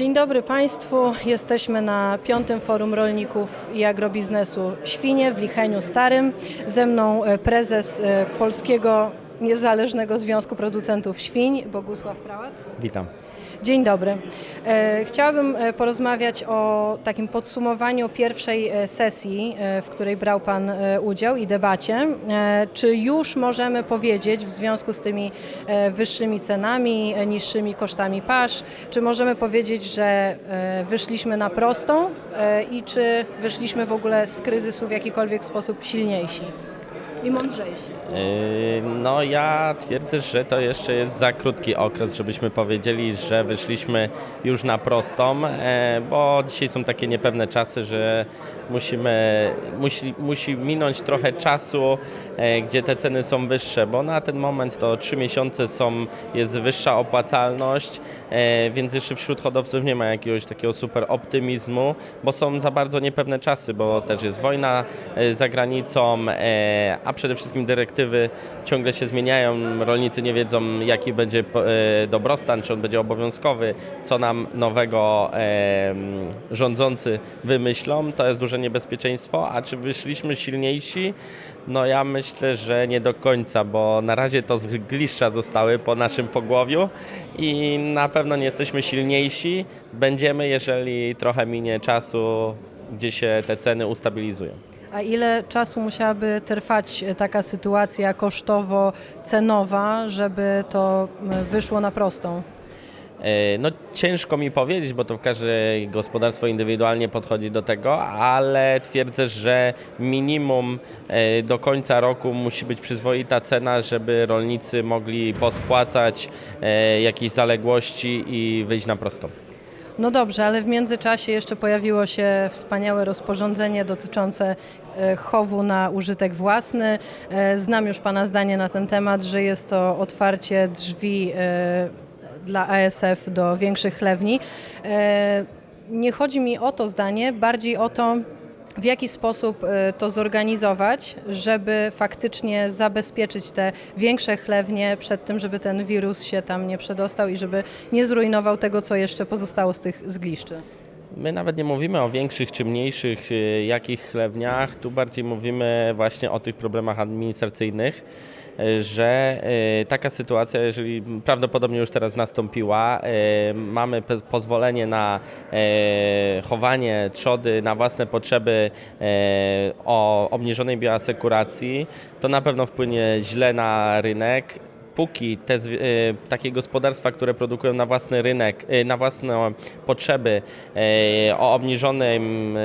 Dzień dobry Państwu. Jesteśmy na piątym Forum Rolników i Agrobiznesu Świnie w Licheniu Starym. Ze mną e, prezes e, Polskiego Niezależnego Związku Producentów Świń, Bogusław Prałat. Witam. Dzień dobry. E, Chciałabym e, porozmawiać o takim podsumowaniu pierwszej e, sesji, w której brał Pan udział i debacie. Czy już możemy powiedzieć w związku z tymi wyższymi cenami, niższymi kosztami pasz, czy możemy powiedzieć, że wyszliśmy na prostą i czy wyszliśmy w ogóle z kryzysu w jakikolwiek sposób silniejsi i mądrzejsi? No ja twierdzę, że to jeszcze jest za krótki okres, żebyśmy powiedzieli, że wyszliśmy już na prostą, e, bo dzisiaj są takie niepewne czasy, że musimy, musi, musi minąć trochę czasu, e, gdzie te ceny są wyższe, bo na ten moment to trzy miesiące są, jest wyższa opłacalność, e, więc jeszcze wśród hodowców nie ma jakiegoś takiego super optymizmu, bo są za bardzo niepewne czasy, bo też jest wojna za granicą, a przede wszystkim dyrektywy ciągle się zmieniają. Rolnicy nie wiedzą, jaki będzie e, dobrostan, czy on będzie obowiązkowy, co nam nowego e, rządzący wymyślą. To jest duże niebezpieczeństwo. A czy wyszliśmy silniejsi? No ja myślę, że nie do końca, bo na razie to zgliszcza zostały po naszym pogłowiu i na pewno nie jesteśmy silniejsi. Będziemy, jeżeli trochę minie czasu, gdzie się te ceny ustabilizują. A ile czasu musiałaby trwać e, taka sytuacja kosztowo-cenowa, żeby to m, wyszło na prostą? E, No ciężko mi powiedzieć, bo to każde gospodarstwo indywidualnie podchodzi do tego, ale twierdzę, że minimum e, do końca roku musi być przyzwoita cena, żeby rolnicy mogli pospłacać e, jakieś zaległości i wyjść na prostą. No dobrze, ale w międzyczasie jeszcze pojawiło się wspaniałe rozporządzenie dotyczące e, chowu na użytek własny. E, Znam już Pana zdanie na ten temat, że jest to otwarcie drzwi e, dla ASF do większych chlewni. Nie chodzi mi o to zdanie, bardziej o to, w jaki sposób e, to zorganizować, żeby faktycznie zabezpieczyć te większe chlewnie przed tym, żeby ten wirus się tam nie przedostał i żeby nie zrujnował tego, co jeszcze pozostało z tych zgliszczy? My nawet nie mówimy o większych czy mniejszych y, jakich chlewniach, tu bardziej mówimy właśnie o tych problemach administracyjnych, y, że y, taka sytuacja, jeżeli prawdopodobnie już teraz nastąpiła, y, mamy pozwolenie na y, chowanie trzody na własne potrzeby o obniżonej bioasekuracji, to na pewno wpłynie źle na rynek póki te y, takie gospodarstwa, które produkują na własny rynek, y, na własne potrzeby y, o, obniżonym,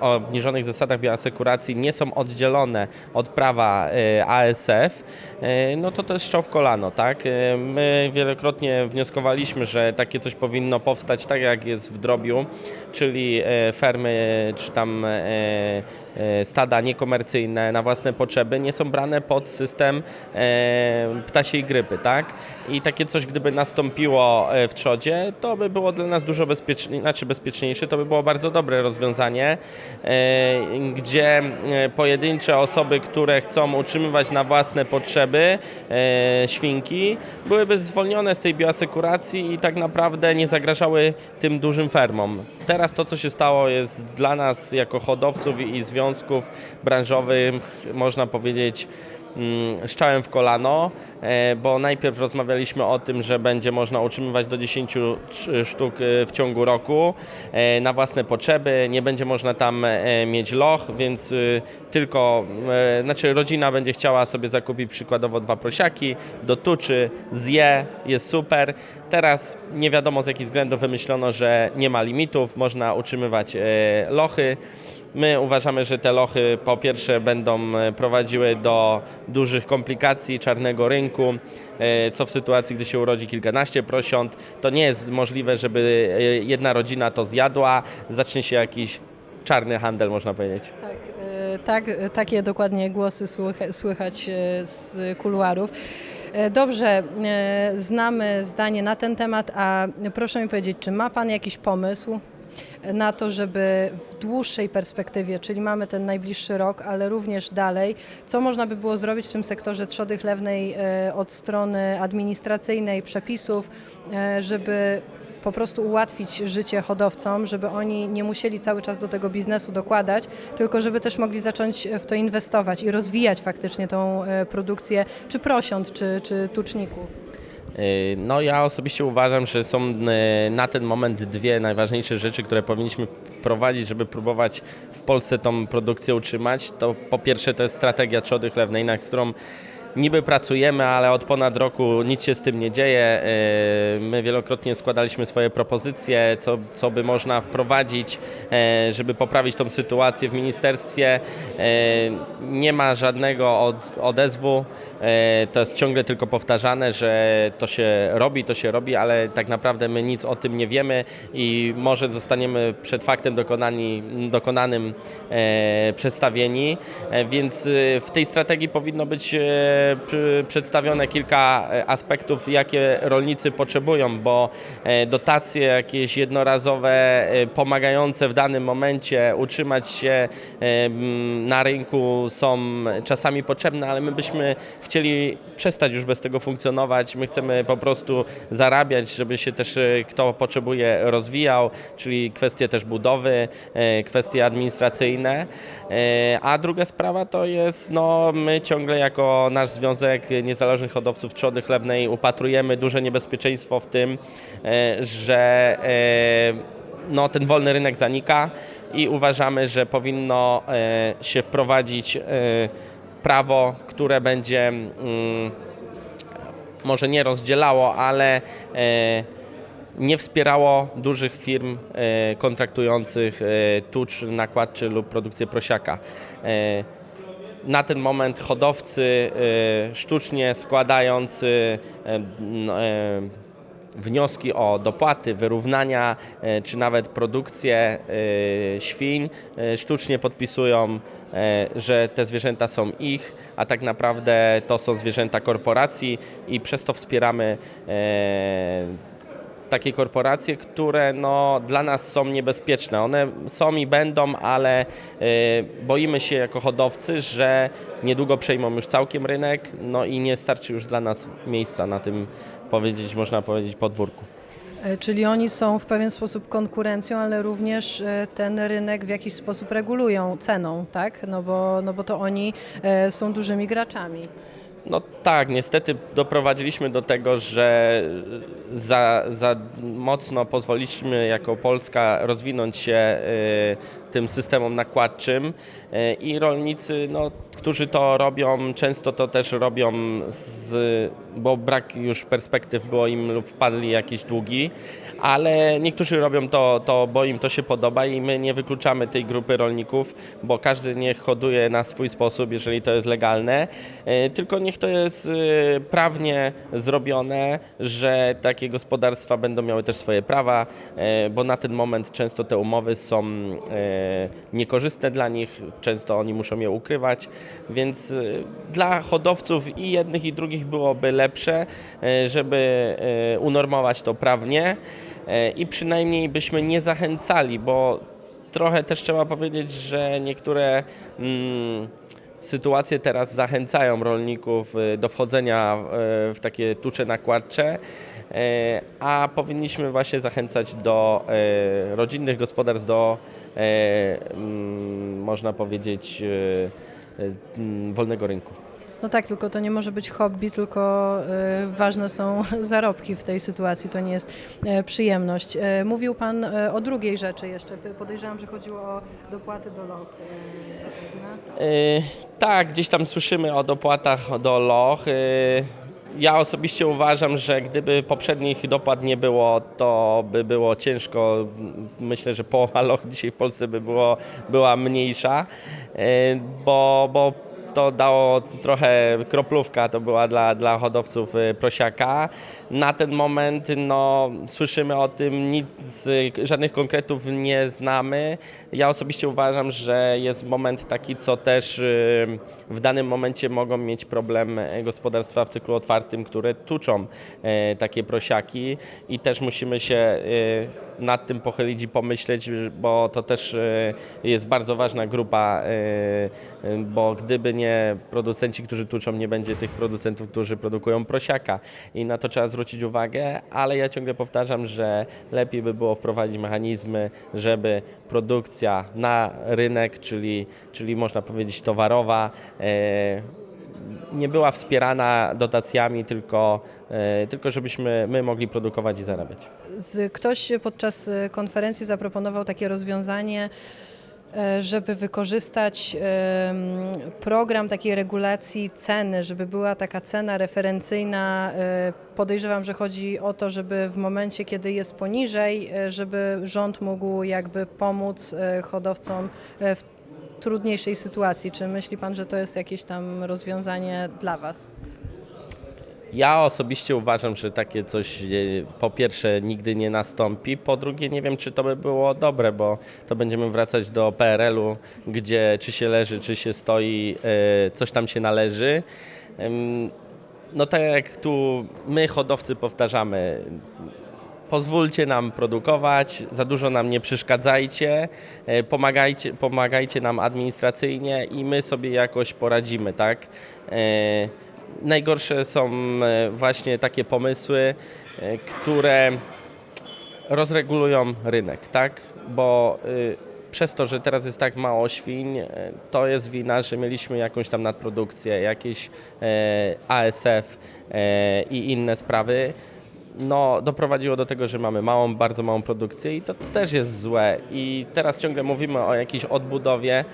o obniżonych zasadach bioasekuracji nie są oddzielone od prawa ASF, no to to jest strzał w kolano, tak? My wielokrotnie wnioskowaliśmy, że takie coś powinno powstać tak jak jest w drobiu, czyli fermy czy tam stada niekomercyjne na własne potrzeby nie są brane pod system e, ptasiej grypy, tak? I takie coś, gdyby nastąpiło e, w trzodzie, to by było dla nas dużo bezpieczniejsze, znaczy bezpieczniejsze, to by było bardzo dobre rozwiązanie, e, gdzie e, pojedyncze osoby, które chcą utrzymywać na własne potrzeby e, świnki, byłyby zwolnione z tej bioasekuracji i tak naprawdę nie zagrażały tym dużym fermom. Teraz to, co się stało, jest dla nas jako hodowców i i związków branżowych, można powiedzieć, mm, strzałem w kolano, e, bo najpierw rozmawialiśmy o tym, że będzie można utrzymywać do 10 sz- sztuk e, w ciągu roku e, na własne potrzeby, nie będzie można tam mieć loch, więc tylko, znaczy rodzina będzie chciała sobie zakupić przykładowo dwa prosiaki, dotuczy, zje, jest super. Teraz nie wiadomo z jakich względów wymyślono, że nie ma limitów, można utrzymywać lochy. My uważamy, że te lochy po pierwsze będą prowadziły do dużych komplikacji czarnego rynku, e, co w sytuacji, gdy się urodzi kilkanaście prosiąt, to nie jest możliwe, żeby e, jedna rodzina to zjadła, zacznie się jakiś czarny handel, można powiedzieć. Tak, e, tak, takie dokładnie głosy słycha- słychać z kuluarów. Dobrze, znamy zdanie na ten temat, a proszę mi powiedzieć, czy ma Pan jakiś pomysł na to, żeby w dłuższej perspektywie, czyli mamy ten najbliższy rok, ale również dalej, co można by było zrobić w tym sektorze trzody chlewnej e, od strony administracyjnej, przepisów, e, żeby po prostu ułatwić życie hodowcom, żeby oni nie musieli cały czas do tego biznesu dokładać, tylko żeby też mogli zacząć w to inwestować i rozwijać faktycznie tą e, produkcję, czy prosiąt, czy, czy tuczników. Y, No ja osobiście uważam, że są y, na ten moment dwie najważniejsze rzeczy, które powinniśmy wprowadzić, żeby próbować w Polsce tą produkcję utrzymać. To po pierwsze to jest strategia trzody chlewnej, na którą niby pracujemy, ale od ponad roku nic się z tym nie dzieje. Y, My wielokrotnie składaliśmy swoje propozycje, co, co by można wprowadzić, e, żeby poprawić tą sytuację w ministerstwie. E, Nie ma żadnego od, odezwu. To jest ciągle tylko powtarzane, że to się robi, to się robi, ale tak naprawdę my nic o tym nie wiemy i może zostaniemy przed faktem dokonani, dokonanym przedstawieni. Więc w tej strategii powinno być przedstawione kilka e, aspektów, jakie rolnicy potrzebują, bo e, dotacje jakieś jednorazowe, e, pomagające w danym momencie utrzymać się na rynku są czasami potrzebne, ale my byśmy chcieli przestać już bez tego funkcjonować. My chcemy po prostu zarabiać, żeby się też kto potrzebuje rozwijał, czyli kwestie też budowy, kwestie administracyjne. A druga sprawa to jest, no my ciągle jako nasz Związek Niezależnych Hodowców Trzody Chlewnej upatrujemy duże niebezpieczeństwo w tym, e, że e, no, ten wolny rynek zanika i uważamy, że powinno e, się wprowadzić prawo, które będzie mm, może nie rozdzielało, ale nie wspierało dużych firm kontraktujących tucz, nakładczy lub produkcję prosiaka. Na ten moment hodowcy e, sztucznie składający e, wnioski o dopłaty, wyrównania e, czy nawet produkcję świń sztucznie podpisują, że te zwierzęta są ich, a tak naprawdę to są zwierzęta korporacji i przez to wspieramy takie korporacje, które no, dla nas są niebezpieczne. One są i będą, ale e, boimy się jako hodowcy, że niedługo przejmą już całkiem rynek, no i nie starczy już dla nas miejsca na tym, powiedzieć, można powiedzieć, podwórku. E, Czyli oni są w pewien sposób konkurencją, ale również e, ten rynek w jakiś sposób regulują ceną, tak? No bo, no bo to oni e, są dużymi graczami. No tak, niestety doprowadziliśmy do tego, że za, za mocno pozwoliliśmy jako Polska rozwinąć się y, tym systemom nakładczym y, i rolnicy, no, którzy to robią, często to też robią, z, bo brak już perspektyw było im lub wpadli jakieś długi, ale niektórzy robią to, to, bo im to się podoba i my nie wykluczamy tej grupy rolników, bo każdy niech hoduje na swój sposób, jeżeli to jest legalne, E, tylko niech to jest e, prawnie zrobione, że takie gospodarstwa będą miały też swoje prawa, e, bo na ten moment często te umowy są niekorzystne dla nich, często oni muszą je ukrywać, więc dla hodowców i jednych i drugich byłoby lepsze, e, żeby e, unormować to prawnie e, i przynajmniej byśmy nie zachęcali, bo trochę też trzeba powiedzieć, że niektóre mm, sytuacje teraz zachęcają rolników do wchodzenia w, takie tucze nakładcze, a powinniśmy właśnie zachęcać do rodzinnych gospodarstw, do mm, można powiedzieć mm, wolnego rynku. No tak, tylko to nie może być hobby, tylko e, ważne są zarobki w tej sytuacji, to nie jest e, przyjemność. E, mówił Pan e, o drugiej rzeczy jeszcze, podejrzewam, że chodziło o dopłaty do loch. Y, Tak, gdzieś tam słyszymy o dopłatach do loch. Y, Ja osobiście uważam, że gdyby poprzednich dopłat nie było, to by było ciężko. Myślę, że połowa loch dzisiaj w Polsce by było, była mniejsza, y, bo, bo to dało trochę kroplówka, to była dla, dla hodowców y, prosiaka. Na ten moment no, słyszymy o tym, nic, żadnych konkretów nie znamy. Ja osobiście uważam, że jest moment taki, co też y, w danym momencie mogą mieć problem y, gospodarstwa w cyklu otwartym, które tuczą takie prosiaki i też musimy się nad tym pochylić i pomyśleć, bo to też e, jest bardzo ważna grupa, e, e, bo gdyby nie producenci, którzy tuczą, nie będzie tych producentów, którzy produkują prosiaka. I na to trzeba zwrócić uwagę, ale ja ciągle powtarzam, że lepiej by było wprowadzić mechanizmy, żeby produkcja na rynek, czyli, czyli można powiedzieć towarowa, nie była wspierana dotacjami, tylko, e, tylko żebyśmy my mogli produkować i zarabiać. Ktoś podczas konferencji zaproponował takie rozwiązanie, e, żeby wykorzystać program takiej regulacji ceny, żeby była taka cena referencyjna. e, Podejrzewam, że chodzi o to, żeby w momencie, kiedy jest poniżej, żeby rząd mógł jakby pomóc hodowcom w trudniejszej sytuacji. Czy myśli Pan, że to jest jakieś tam rozwiązanie dla Was? Ja osobiście uważam, że takie coś e, po pierwsze nigdy nie nastąpi, po drugie nie wiem, czy to by było dobre, bo to będziemy wracać do PRL-u, gdzie czy się leży, czy się stoi, e, coś tam się należy. No tak jak tu my hodowcy powtarzamy, pozwólcie nam produkować, za dużo nam nie przeszkadzajcie, e, pomagajcie, pomagajcie nam administracyjnie i my sobie jakoś poradzimy, tak? E, Najgorsze są e, właśnie takie pomysły, które rozregulują rynek, tak? Bo y, przez to, że teraz jest tak mało świń, to jest wina, że mieliśmy jakąś tam nadprodukcję, jakieś ASF i inne sprawy. No, doprowadziło do tego, że mamy małą, bardzo małą produkcję i to też jest złe. I teraz ciągle mówimy o jakiejś odbudowie.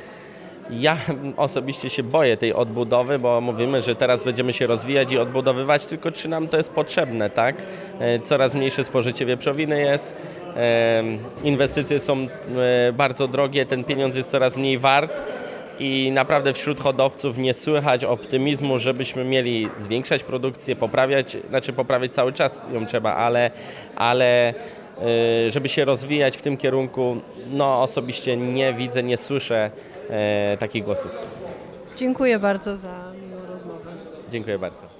Ja osobiście się boję tej odbudowy, bo mówimy, że teraz będziemy się rozwijać i odbudowywać, tylko czy nam to jest potrzebne, tak? E, Coraz mniejsze spożycie wieprzowiny jest, e, inwestycje są e, bardzo drogie, ten pieniądz jest coraz mniej wart i naprawdę wśród hodowców nie słychać optymizmu, żebyśmy mieli zwiększać produkcję, poprawiać, znaczy poprawiać cały czas ją trzeba, ale, ale e, żeby się rozwijać w tym kierunku, no osobiście nie widzę, nie słyszę e, takich głosów. Dziękuję bardzo za miłą rozmowę. Dziękuję bardzo.